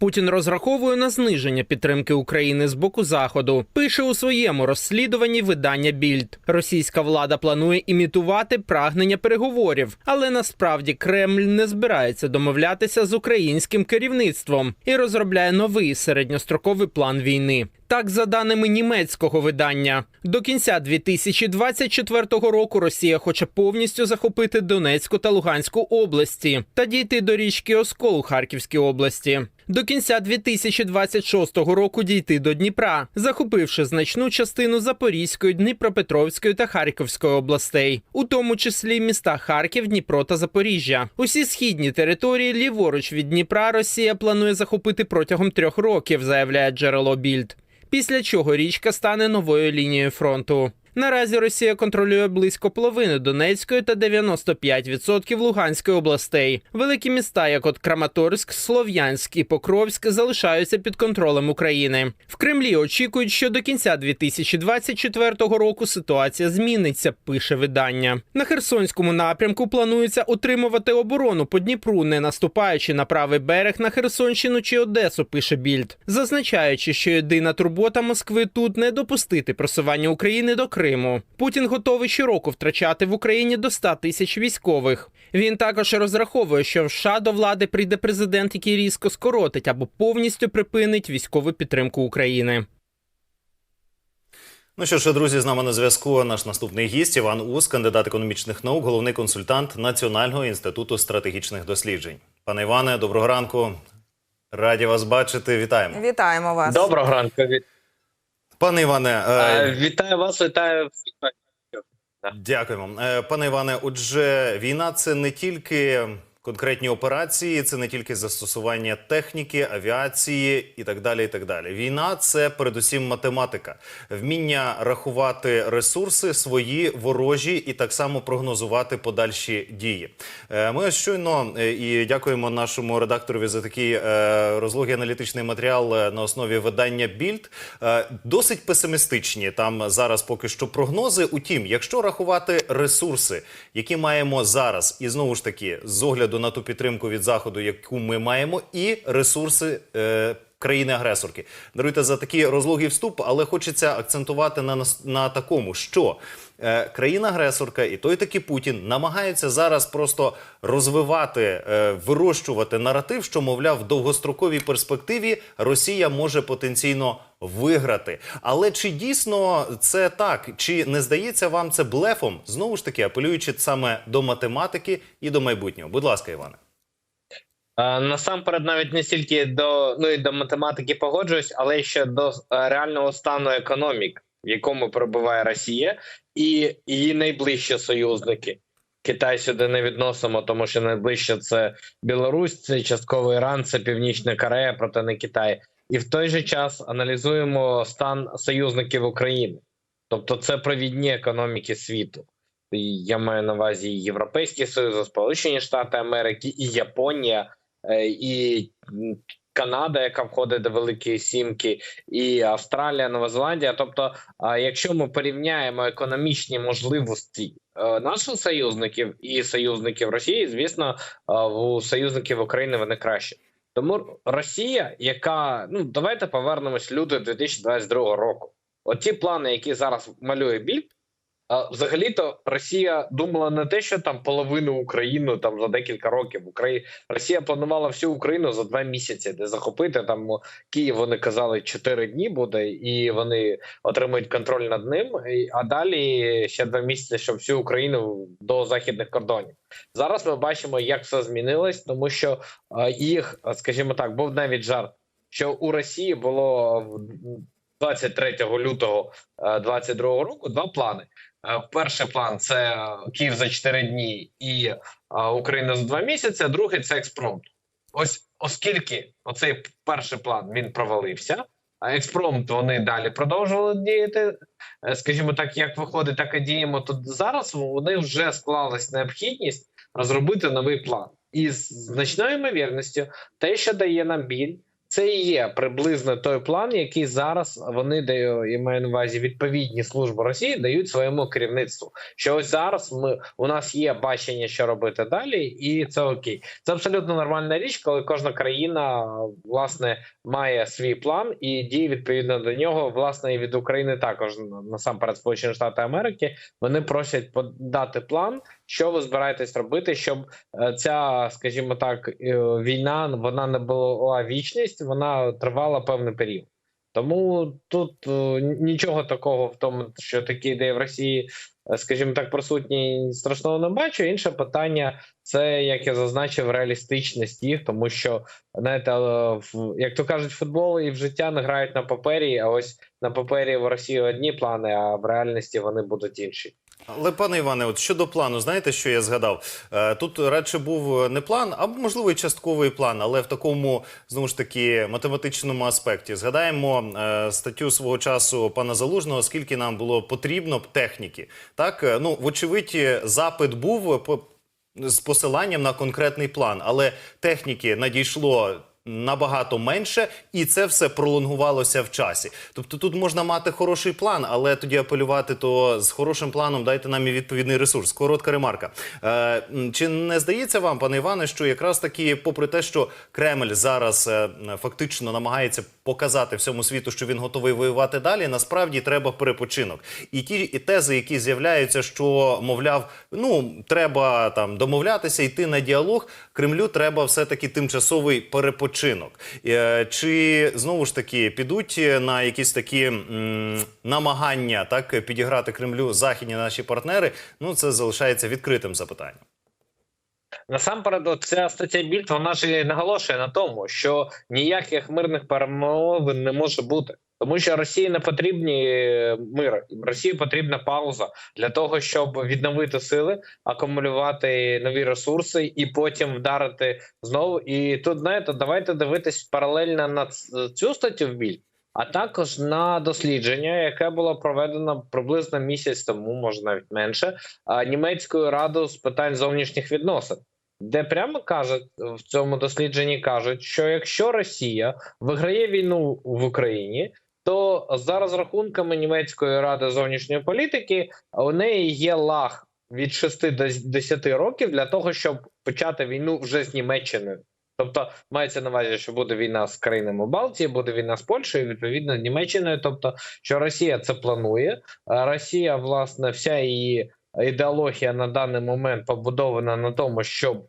Путін розраховує на зниження підтримки України з боку заходу. Пише у своєму розслідуванні видання Більд. Російська влада планує імітувати прагнення переговорів, але насправді Кремль не збирається домовлятися з українським керівництвом і розробляє новий середньостроковий план війни. Так, за даними німецького видання, до кінця 2024 року Росія хоче повністю захопити Донецьку та Луганську області та дійти до річки Оскол у Харківській області. До кінця 2026 року дійти до Дніпра, захопивши значну частину Запорізької, Дніпропетровської та Харківської областей, у тому числі міста Харків, Дніпро та Запоріжжя. Усі східні території ліворуч від Дніпра Росія планує захопити протягом трьох років, заявляє джерело Більд. Після чого річка стане новою лінією фронту. Наразі Росія контролює близько половини Донецької та 95% Луганської областей. Великі міста, як от Краматорськ, Слов'янськ і Покровськ, залишаються під контролем України. В Кремлі очікують, що до кінця 2024 року ситуація зміниться. Пише видання. На Херсонському напрямку планується утримувати оборону по Дніпру, не наступаючи на правий берег на Херсонщину чи Одесу. Пише Більд, зазначаючи, що єдина турбота Москви тут не допустити просування України до Криму. Путін готовий щороку втрачати в Україні до 100 тисяч військових. Він також розраховує, що в США до влади прийде президент, який різко скоротить або повністю припинить військову підтримку України. Ну що ж, друзі, з нами на зв'язку наш наступний гість Іван Ус, кандидат економічних наук, головний консультант Національного інституту стратегічних досліджень. Пане Іване, доброго ранку. Раді вас бачити. Вітаємо. Вітаємо вас. Доброго ранку. Пане Іване, Е, е, Вітаю вас, вітаю всіх. дякуємо. Е, Пане Іване, отже, війна це не тільки конкретні операції, це не тільки застосування техніки, авіації і так далі. І так далі. Війна це передусім математика, вміння рахувати ресурси свої ворожі і так само прогнозувати подальші дії. Е, Ми ось щойно е, і дякуємо нашому редакторові за такий е, розлогий аналітичний матеріал на основі видання Більд. Досить песимістичні там зараз поки що прогнози. Утім, якщо рахувати ресурси, які маємо зараз, і знову ж таки з огляду на ту підтримку від заходу, яку ми маємо, і ресурси. Е, Країни-агресорки даруйте за такий розлогий вступ, але хочеться акцентувати на, на такому, що е, країна-агресорка і той таки Путін намагаються зараз просто розвивати, е, вирощувати наратив, що мовляв, в довгостроковій перспективі Росія може потенційно виграти. Але чи дійсно це так? Чи не здається вам це блефом? Знову ж таки, апелюючи саме до математики і до майбутнього? Будь ласка, Іване. Е, Насамперед, навіть не стільки до ну і до математики погоджуюсь, але ще до е, реального стану економік, в якому перебуває Росія, і її найближчі союзники. Китай сюди не відносимо, тому що найближче це Білорусь, це частково Іран, це Північна Корея, проте не Китай. І в той же час аналізуємо стан союзників України, тобто це провідні економіки світу. Я маю на увазі і Європейський Союз, Сполучені Штати Америки, і Японія, і Канада, яка входить до Великої Сімки, і Австралія, Нова Зеландія. Тобто, якщо ми порівняємо економічні можливості е, наших союзників і союзників Росії, звісно, е, у союзників України вони краще. Тому Росія, яка ну давайте повернемось люди 2022 року. Оті плани, які зараз малює біль. А взагалі-то Росія думала не те, що там половину України там за декілька років Україна Росія планувала всю Україну за два місяці, де захопити там Київ. Вони казали чотири дні буде, і вони отримують контроль над ним. А далі ще два місяці, щоб всю Україну до західних кордонів. Зараз ми бачимо, як все змінилось, тому що е, їх, е, скажімо так, був навіть жарт, що у Росії було в 23 лютого 22 року два плани. Е, Перший план це Київ за 4 дні і е, Україна за 2 місяці. Другий це експромт. Ось оскільки оцей перший план він провалився, а експромт вони далі продовжували діяти. е, Скажімо так, як виходить, так і діємо. То зараз вони вже склалась необхідність розробити новий план. І з значною ймовірністю, те, що дає нам біль, це і є приблизно той план, який зараз вони даю, я маю на увазі відповідні служби Росії дають своєму керівництву. Що ось зараз ми у нас є бачення, що робити далі, і це окей. Це абсолютно нормальна річ, коли кожна країна власне має свій план і діє відповідно до нього. Власне, і від України також насамперед Сполучені Штати Америки вони просять подати план, що ви збираєтесь робити, щоб е, ця, скажімо так, е, війна вона не була вічність, вона тривала певний період. Тому тут е, нічого такого в тому, що такі ідеї в Росії, скажімо так, присутні страшного не бачу. Інше питання це як я зазначив, реалістичність їх, тому що знаєте, як то кажуть, футбол і в життя не грають на папері. А ось на папері в Росії одні плани, а в реальності вони будуть інші. Але пане Іване, от щодо плану, знаєте, що я згадав? Е, Тут радше був не план, а можливо і частковий план, але в такому знову ж таки математичному аспекті. Згадаємо е, статтю свого часу пана Залужного, скільки нам було потрібно техніки. Так, е, ну вочевидь, запит був з посиланням на конкретний план, але техніки надійшло. Набагато менше, і це все пролонгувалося в часі. Тобто тут можна мати хороший план, але тоді апелювати то з хорошим планом дайте нам і відповідний ресурс. Коротка ремарка. Е, чи не здається вам, пане Іване, що якраз таки, попри те, що Кремль зараз е, фактично намагається показати всьому світу, що він готовий воювати далі, насправді треба перепочинок. І ті і тези, які з'являються, що мовляв, ну треба там домовлятися, йти на діалог. Кремлю треба все таки тимчасовий перепочинок. Е, Чи знову ж таки підуть на якісь такі намагання так підіграти Кремлю західні наші партнери? Ну це залишається відкритим запитанням. Насамперед, ця стаття Більд вона ж і наголошує на тому, що ніяких мирних перемовин не може бути, тому що Росії не потрібні е, мир. Росії потрібна пауза для того, щоб відновити сили, акумулювати нові ресурси і потім вдарити знову. І тут знаєте, давайте дивитись паралельно на цю статтю в Більд. А також на дослідження, яке було проведено приблизно місяць тому, може навіть менше, німецькою радою з питань зовнішніх відносин, де прямо кажуть в цьому дослідженні кажуть, що якщо Росія виграє війну в Україні, то за розрахунками німецької ради зовнішньої політики у неї є лаг від 6 до 10 років для того, щоб почати війну вже з Німеччиною. Тобто мається на увазі, що буде війна з країнами Балтії, буде війна з Польщею, відповідно з Німеччиною. Тобто, що Росія це планує. Росія, власне, вся її ідеологія на даний момент побудована на тому, щоб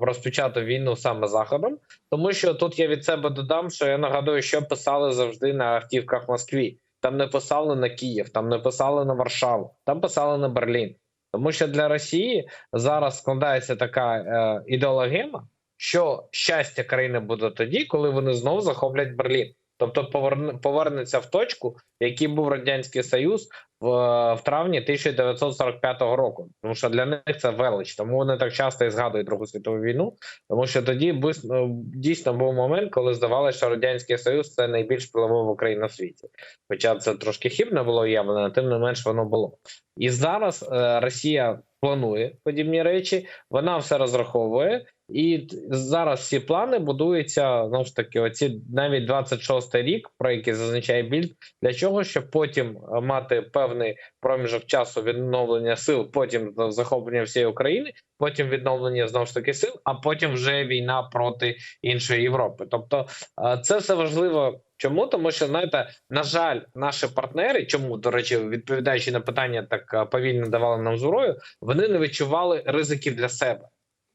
розпочати війну саме заходом. Тому що тут я від себе додам, що я нагадую, що писали завжди на автівках Москві. Там не писали на Київ, там не писали на Варшаву, там писали на Берлін. Тому що для Росії зараз складається така е, ідеологема, що щастя країни буде тоді, коли вони знову захоплять Берлін. Тобто поверне, повернеться в точку, в був радянський союз в, в травні 1945 року. Тому що для них це велич. Тому вони так часто і згадують Другу світову війну. Тому що тоді ну, дійсно був момент, коли здавалося, що радянський союз це найбільш впливова країна в світі. Хоча це трошки хибно було уявлено, тим не менш воно було. І зараз е, Росія планує подібні речі, вона все розраховує. І зараз всі плани будуються знову ж таки. Оці навіть 26-й рік, про який зазначає більд, для чого, щоб потім е, мати певний проміжок часу відновлення сил, потім захоплення всієї України, потім відновлення знову ж таки сил, а потім вже війна проти іншої Європи. Тобто е, це все важливо. Чому тому, що знаєте, на жаль, наші партнери, чому до речі, відповідаючи на питання, так е, повільно давали нам зброю, вони не відчували ризиків для себе.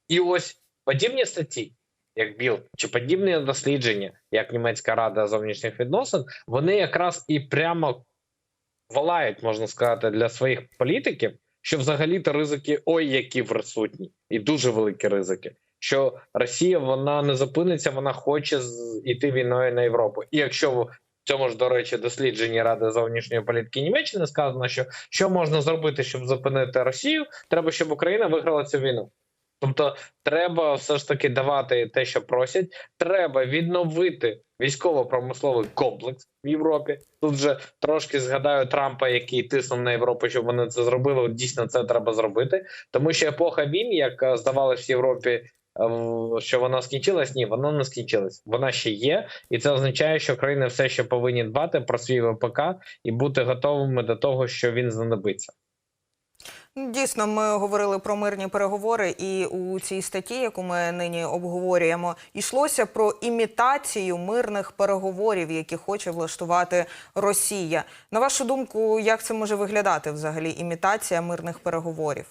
І ось подібні статті, як Біл, чи подібні дослідження, як німецька рада зовнішніх відносин, вони якраз і прямо волають, можна сказати, для своїх політиків, що взагалі-то ризики ой, які присутні, і дуже великі ризики. Що Росія вона не зупиниться, вона хоче іти війною на Європу. І якщо в цьому ж, до речі, дослідженні Ради зовнішньої політики Німеччини сказано, що що можна зробити, щоб зупинити Росію, треба, щоб Україна виграла цю війну. Тобто, треба все ж таки давати те, що просять. Треба відновити військово-промисловий комплекс в Європі. Тут же трошки згадаю Трампа, який тиснув на Європу, щоб вони це зробили. От Дійсно, це треба зробити, тому що епоха війн, як е, здавалось в Європі. що вона скінчилась. Ні, вона не скінчилась. Вона ще є, і це означає, що країни все ще повинні дбати про свій ВПК і бути готовими до того, що він знадобиться. Дійсно, ми говорили про мирні переговори, і у цій статті, яку ми нині обговорюємо, йшлося про імітацію мирних переговорів, які хоче влаштувати Росія. На вашу думку, як це може виглядати взагалі? Імітація мирних переговорів?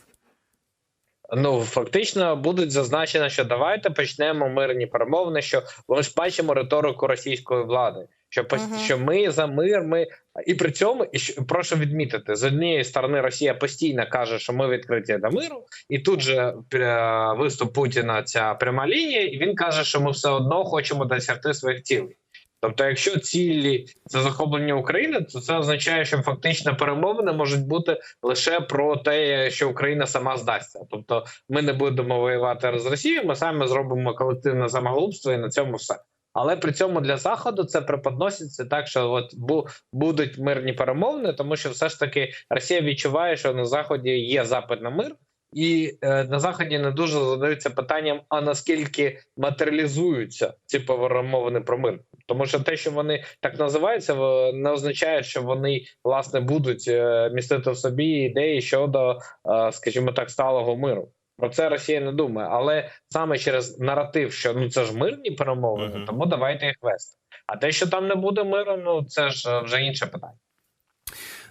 Ну фактично будуть зазначено, що давайте почнемо мирні перемовини. Що ми ж бачимо риторику російської влади, що пос- Мгм. що ми за мир, ми і при цьому і що- прошу відмітити з однієї сторони, Росія постійно каже, що ми відкриті до миру, і тут же е, виступ Путіна ця пряма лінія, і він каже, що ми все одно хочемо досягти своїх цілей. Тобто, якщо цілі це захоплення України, то це означає, що фактично перемовини можуть бути лише про те, що Україна сама здасться. Тобто, ми не будемо воювати з Росією, ми самі зробимо колективне самоглупство і на цьому все. Але при цьому для заходу це преподноситься так, що от бу, будуть мирні перемовини, тому що все ж таки Росія відчуває, що на заході є запит на мир, і е, на заході не дуже задаються питанням: а наскільки матеріалізуються ці перемовини про мир, тому що те, що вони так називаються, не означає, що вони власне будуть е, містити в собі ідеї щодо, е, скажімо так, сталого миру. Про це Росія не думає, але саме через наратив, що ну це ж мирні перемовини, Мгм. тому давайте їх вести. А те, що там не буде миру, ну це ж е, вже інше питання.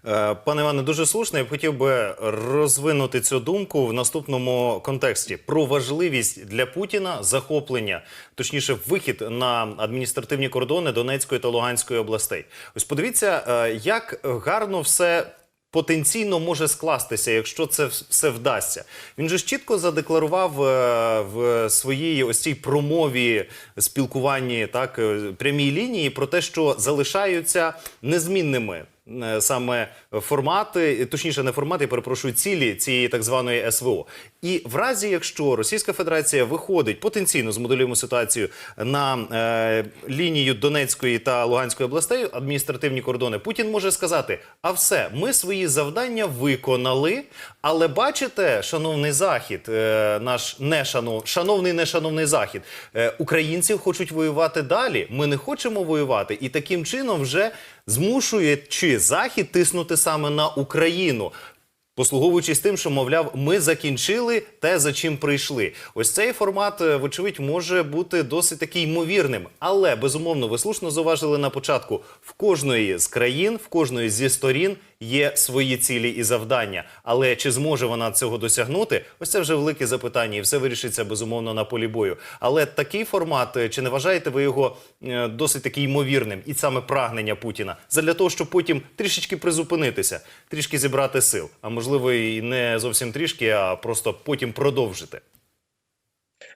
Е, Пане Іване, дуже слушно. Я б хотів би розвинути цю думку в наступному контексті про важливість для Путіна захоплення, точніше, вихід на адміністративні кордони Донецької та Луганської областей. Ось подивіться, е, як гарно все. Потенційно може скластися, якщо це все вдасться. Він же чітко задекларував е, в своїй ось цій промові спілкуванні, так е, прямій лінії про те, що залишаються незмінними саме формати, точніше, не формати, я перепрошую, цілі цієї так званої СВО. І в разі, якщо Російська Федерація виходить потенційно змоделюємо ситуацію на е, лінію Донецької та Луганської областей, адміністративні кордони, Путін може сказати: а все, ми свої завдання виконали. Але бачите, шановний захід, е, наш не шанов, шановний нешановний захід, е, українців хочуть воювати далі. Ми не хочемо воювати, і таким чином вже змушуючи захід тиснути саме на Україну. Послуговуючись тим, що мовляв, ми закінчили те, за чим прийшли. Ось цей формат, е, вочевидь, може бути досить таки ймовірним. Але безумовно, ви слушно зауважили на початку: в кожної з країн, в кожної зі сторін є свої цілі і завдання. Але чи зможе вона цього досягнути? Ось це вже велике запитання, і все вирішиться безумовно на полі бою. Але такий формат, е, чи не вважаєте ви його е, досить таки ймовірним, і саме прагнення Путіна задля того, щоб потім трішечки призупинитися, трішки зібрати сил, а можливо і не зовсім трішки, а просто потім продовжити.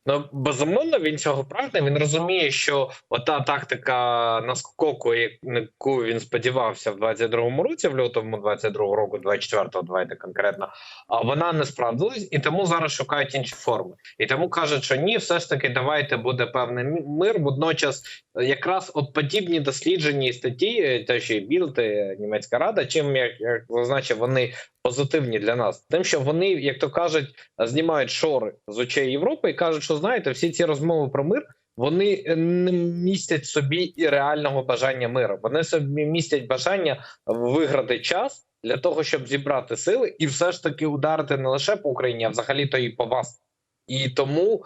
Ну безумовно, він цього прагне. Він розуміє, що ота тактика наскоку, яку він сподівався в 22-му році, в лютому 22-го року, 24-го, давайте конкретно, а вона не справдилась, і тому зараз шукають інші форми. І тому кажуть, що ні, все ж таки, давайте буде певний мир. Водночас, е, якраз от подібні досліджені статті, те, що і Білд, і німецька рада, чим як, як зазначив, вони позитивні для нас, тим, що вони, як то кажуть, знімають шори з очей Європи і кажуть, що знаєте, всі ці розмови про мир. Вони е, не містять собі і реального бажання миру. Вони собі містять бажання виграти час для того, щоб зібрати сили і все ж таки ударити не лише по Україні, а взагалі то і по вас. І тому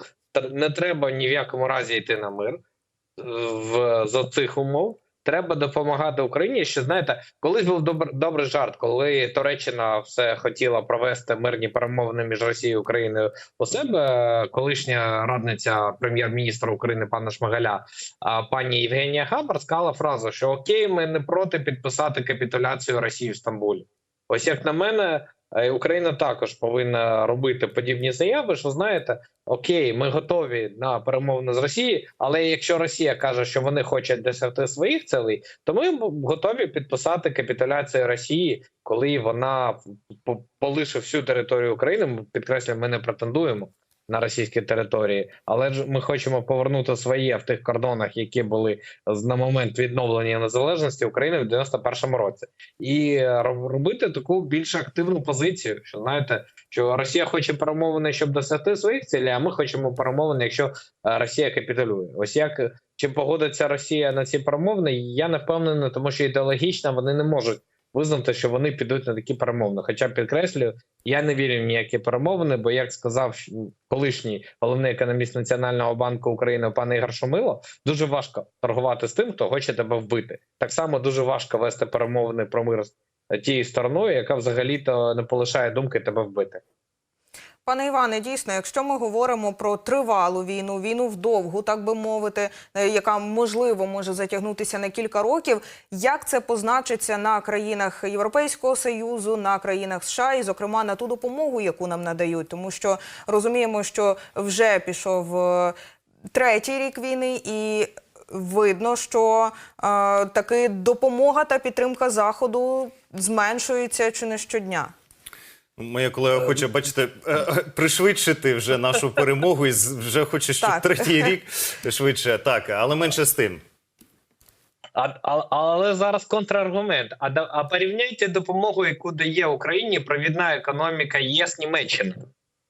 не треба ні в якому разі йти на мир е, в за цих умов. Треба допомагати Україні. Що знаєте, колись був добр, добрий жарт, коли Туреччина все хотіла провести мирні перемовини між Росією і Україною у себе. Колишня радниця прем'єр-міністра України пана Шмигаля, а пані Євгенія Хабар сказала фразу, що окей, ми не проти підписати капітуляцію Росії в Стамбулі. Ось як на мене, е, Україна також повинна робити подібні заяви. Що знаєте, окей, ми готові на перемовини з Росією, але якщо Росія каже, що вони хочуть досягти своїх цілей, то ми готові підписати капітуляцію Росії, коли вона полише всю територію України. Ми підкреслюємо, ми не претендуємо. На російській території, але ж ми хочемо повернути своє в тих кордонах, які були на момент відновлення незалежності України в 91-му році, і е, робити таку більш активну позицію. Що знаєте, що Росія хоче перемовини, щоб досягти своїх цілей, а ми хочемо перемовини, якщо е, Росія капітулює. Ось як е, чи погодиться Росія на ці перемовини? Я не впевнений, тому що ідеологічно вони не можуть визнати, що вони підуть на такі перемовини. Хоча підкреслюю, я не вірю в ніякі перемовини, бо як сказав колишній головний економіст Національного банку України пан Ігор Шумило, дуже важко торгувати з тим, хто хоче тебе вбити. Так само дуже важко вести перемовини про мир тією стороною, яка взагалі-то не полишає думки тебе вбити. Пане Іване, дійсно, якщо ми говоримо про тривалу війну, війну вдовгу, так би мовити, е, яка можливо може затягнутися на кілька років, як це позначиться на країнах Європейського союзу, на країнах США і, зокрема, на ту допомогу, яку нам надають, тому що розуміємо, що вже пішов е, третій рік війни і. Видно, що е, таки допомога та підтримка заходу зменшується чи не щодня. Моя колега хоче, бачите, е, е, пришвидшити вже нашу перемогу і вже хоче, щоб Так. третій рік швидше. Так, але менше з тим. А, а, але зараз контраргумент. А, а порівняйте допомогу, яку дає Україні провідна економіка ЄС Німеччина.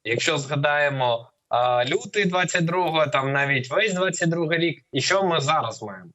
Якщо згадаємо а, лютий 22-го, там навіть весь 22-й рік, і що ми зараз маємо?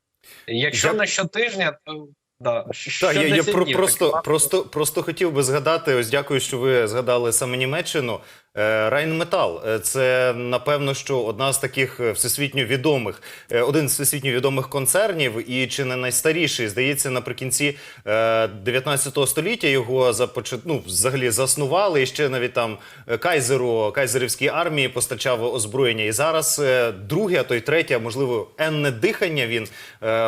Якщо Я- на щотижня, то да, що Так, я, я про, просто, просто, просто хотів би згадати. Ось дякую, що ви згадали саме Німеччину. Е, Райнметал Е, це напевно, що одна з таких е, всесвітньо відомих, один з всесвітньо відомих концернів, і чи не найстаріший, здається, наприкінці е, 19 століття його започат... ну, взагалі заснували. І ще навіть там кайзеру, кайзерівській армії постачав озброєння. І зараз друге, а то й третє, можливо, енне дихання він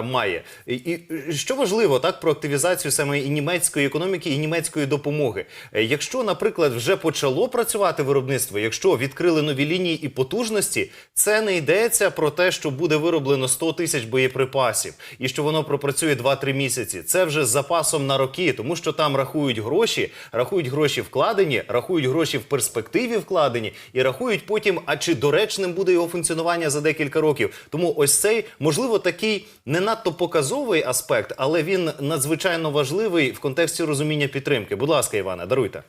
має. І, що важливо так про активізацію саме і німецької економіки, і німецької допомоги. Якщо, наприклад, вже почало працювати виробництво, якщо відкрили нові лінії і потужності, це не йдеться про те, що буде вироблено 100 тисяч боєприпасів і що воно пропрацює 2-3 місяці. Це вже з запасом на роки, тому що там рахують гроші, рахують гроші вкладені, рахують гроші в перспективі вкладені і рахують потім, а чи доречним буде його функціонування за декілька років. Тому ось цей можливо такий не надто показовий аспект, але він надзвичайно важливий в контексті розуміння підтримки. Будь ласка, Іване, даруйте.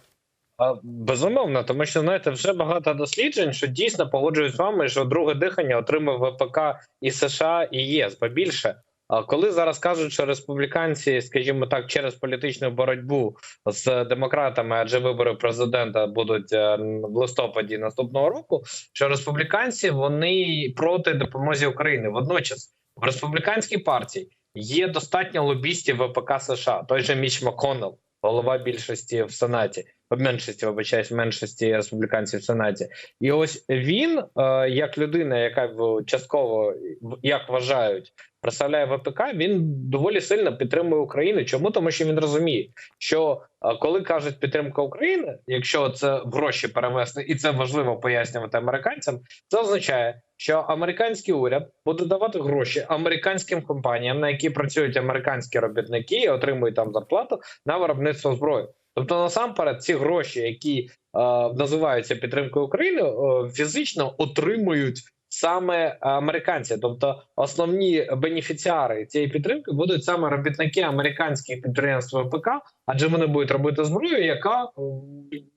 Безумовно, тому що знаєте, вже багато досліджень, що дійсно погоджуюсь з вами, що друге дихання отримав ВПК і США і ЄС. Побільше. А коли зараз кажуть, що республіканці, скажімо так, через політичну боротьбу з демократами, адже вибори президента будуть е, в листопаді наступного року, що республіканці вони проти допомоги України. Водночас в республіканській партії є достатньо лобістів ВПК США, той же Міч Макконнелл, голова більшості в Сенаті, меншості, вибачаюсь, меншості республіканців в Сенаті. І ось він, е, як людина, яка частково як вважають, представляє ВПК, він доволі сильно підтримує Україну. Чому? Тому що він розуміє, що е, коли кажуть підтримка України, якщо це гроші перевести, і це важливо пояснювати американцям, це означає, що американський уряд буде давати гроші американським компаніям, на які працюють американські робітники, і отримують там зарплату на виробництво зброї. Тобто, насамперед, ці гроші, які е, називаються підтримкою України, е, фізично отримують саме американці. Тобто, основні бенефіціари цієї підтримки будуть саме робітники американських підприємств ВПК, адже вони будуть робити зброю, яка е,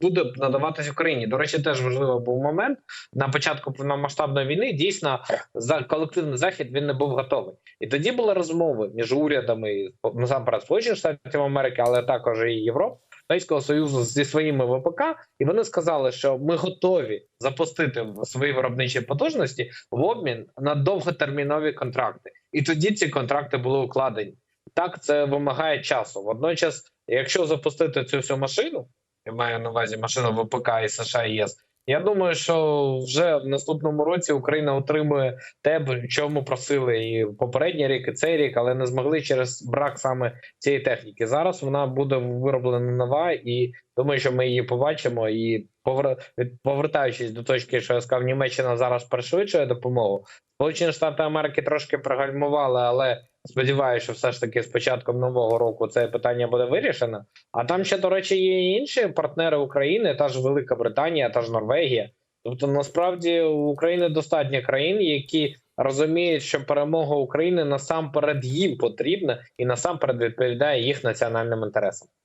буде надаватись Україні. До речі, теж важливий був момент на початку повномасштабної війни. Дійсно, за колективний захід він не був готовий, і тоді були розмови між урядами насамперед Сполучених Штатів Америки, але також і Європи. Європейського союзу зі своїми ВПК, і вони сказали, що ми готові запустити свої виробничі потужності в обмін на довготермінові контракти. І тоді ці контракти були укладені. Так, це вимагає часу. Водночас, якщо запустити цю всю машину, я маю на увазі машину ВПК і США і ЄС. Я думаю, що вже в наступному році Україна отримує те, чому просили і попередні рік, і цей рік, але не змогли через брак саме цієї техніки. Зараз вона буде вироблена нова, і думаю, що ми її побачимо. І повер... повертаючись до точки, що я сказав, Німеччина зараз пришвидшує допомогу. Сполучені Штати Америки трошки пригальмували, але сподіваюся, що все ж таки з початком нового року це питання буде вирішено. А там ще, до речі, є інші партнери України, та ж Велика Британія, та ж Норвегія. Тобто, насправді у України достатньо країн, які розуміють, що перемога України насамперед їм потрібна і насамперед відповідає їх національним інтересам.